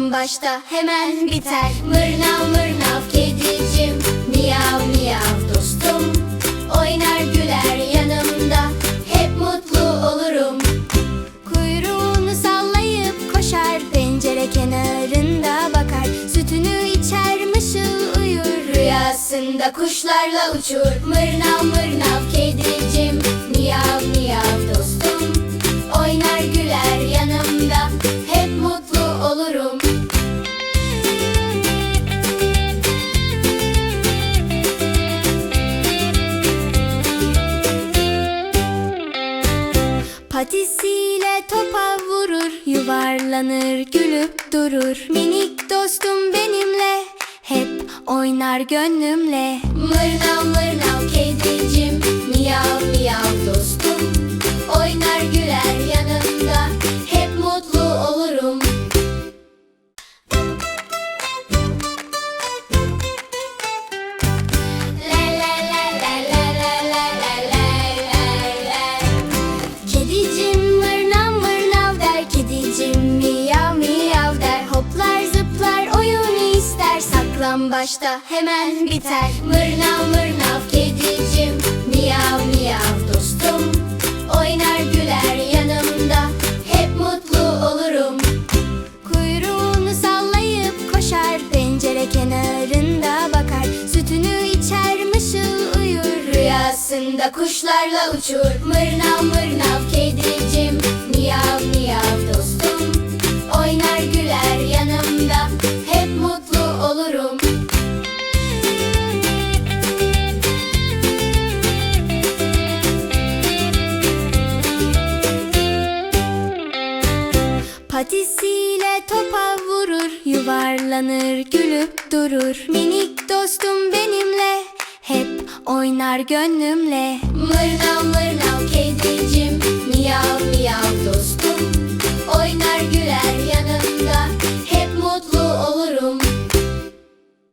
Saklan başta hemen biter. Mırnav mırnav kedicim. Miyav miyav dostum. Oynar güler yanımda. Hep mutlu olurum. Kuyruğunu sallayıp koşar. Pencere kenarında bakar. Sütünü içer mışıl uyur. Rüyasında kuşlarla uçur. Mırnav mırnav kedicim Patisiyle topa vurur Yuvarlanır gülüp durur. Minik dostum benimle Hep oynar gönlümle. Mırnav Başta hemen biter. Mırnav mırnav kedicim Miyav miyav dostum. Oynar güler yanımda Hep mutlu olurum. Kuyruğunu sallayıp koşar Pencere kenarında bakar. Sütünü içer mışıl uyur Rüyasında kuşlarla uçur. Mırnav mırnav Patisiyle topa vurur Yuvarlanır gülüp durur. Minik dostum benimle Hep oynar gönlümle. Mırnav mırnav kedicim Miyav miyav dostum. Oynar güler ya